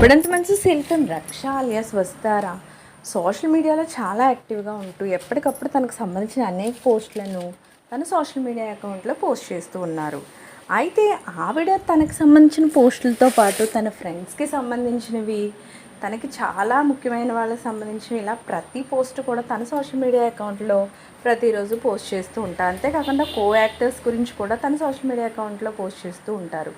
ఇప్పుడంత మంచి శిల్పం రక్ష అలియాస్ వస్తారా సోషల్ మీడియాలో చాలా యాక్టివ్గా ఉంటూ ఎప్పటికప్పుడు తనకు సంబంధించిన అనేక పోస్టులను తన సోషల్ మీడియా అకౌంట్లో పోస్ట్ చేస్తూ ఉన్నారు. అయితే ఆవిడ తనకు సంబంధించిన పోస్టులతో పాటు తన ఫ్రెండ్స్కి సంబంధించినవి తనకి చాలా ముఖ్యమైన వాళ్ళకి సంబంధించినవి ఇలా ప్రతి పోస్ట్ కూడా తన సోషల్ మీడియా అకౌంట్లో ప్రతిరోజు పోస్ట్ చేస్తూ ఉంటారు. అంతేకాకుండా కో యాక్టర్స్ గురించి కూడా తన సోషల్ మీడియా అకౌంట్లో పోస్ట్ చేస్తూ ఉంటారు.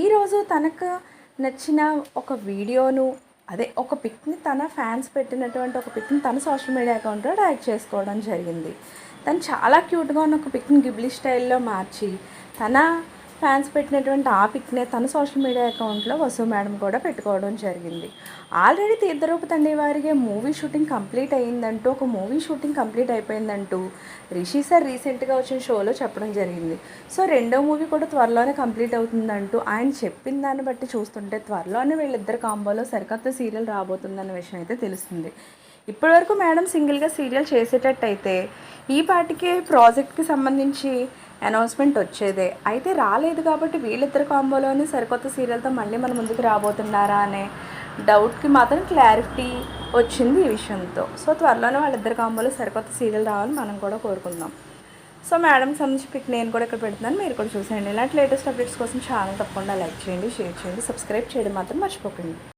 ఈరోజు తనకు నచ్చిన ఒక వీడియోను అదే ఒక పిక్ని తన ఫ్యాన్స్ పెట్టినటువంటి ఒక పిక్ని తన సోషల్ మీడియా అకౌంట్లో ట్యాగ్ చేసుకోవడం జరిగింది. తను చాలా క్యూట్గా ఉన్న ఒక పిక్ని గిబ్లీ స్టైల్లో మార్చి తన ఫ్యాన్స్ పెట్టినటువంటి ఆ పిక్నే తన సోషల్ మీడియా అకౌంట్లో వసు మేడం కూడా పెట్టుకోవడం జరిగింది. ఆల్రెడీ తీర్థరూపు తండ్రి వారికి మూవీ షూటింగ్ కంప్లీట్ అయ్యిందంటూ ఒక మూవీ షూటింగ్ కంప్లీట్ అయిపోయిందంటూ రిషి సార్ రీసెంట్గా వచ్చిన షోలో చెప్పడం జరిగింది. సో రెండో మూవీ కూడా త్వరలోనే కంప్లీట్ అవుతుందంటూ ఆయన చెప్పిన దాన్ని బట్టి చూస్తుంటే త్వరలోనే వీళ్ళిద్దరు కాంబోలో సరికొత్త సీరియల్ రాబోతుందన్న విషయం అయితే తెలుస్తుంది. ఇప్పటివరకు మేడం సింగిల్గా సీరియల్ చేసేటట్టయితే ఈ పాటికే ప్రాజెక్ట్కి సంబంధించి అనౌన్స్మెంట్ వచ్చేదే. అయితే రాలేదు కాబట్టి వీళ్ళిద్దరు కాంబోలోనే సరికొత్త సీరియల్తో మళ్ళీ మన ముందుకు రాబోతున్నారా అనే డౌట్కి మాత్రం క్లారిటీ వచ్చింది ఈ విషయంతో. సో త్వరలోనే వాళ్ళిద్దరు కాంబోలో సరికొత్త సీరియల్ రావాలని మనం కూడా కోరుకుందాం. సో మేడం సంబంధించి పిక్ నేను కూడా ఇక్కడ పెడుతున్నాను. మీరు కూడా చూసేయండి. ఇలాంటి లేటెస్ట్ అప్డేట్స్ కోసం ఛానల్ తప్పకుండా లైక్ చేయండి షేర్ చేయండి సబ్స్క్రైబ్ చేయడం మాత్రం మర్చిపోకండి.